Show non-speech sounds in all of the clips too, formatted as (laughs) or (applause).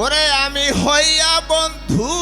ওরে আমি হইয়া বন্ধু।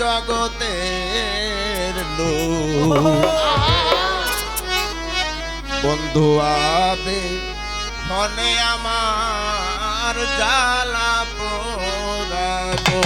জগতের (laughs) বন্ধু আবে মনে আমার জ্বালা পোড়াবো।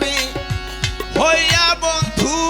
আমি হইয়া বন্ধু।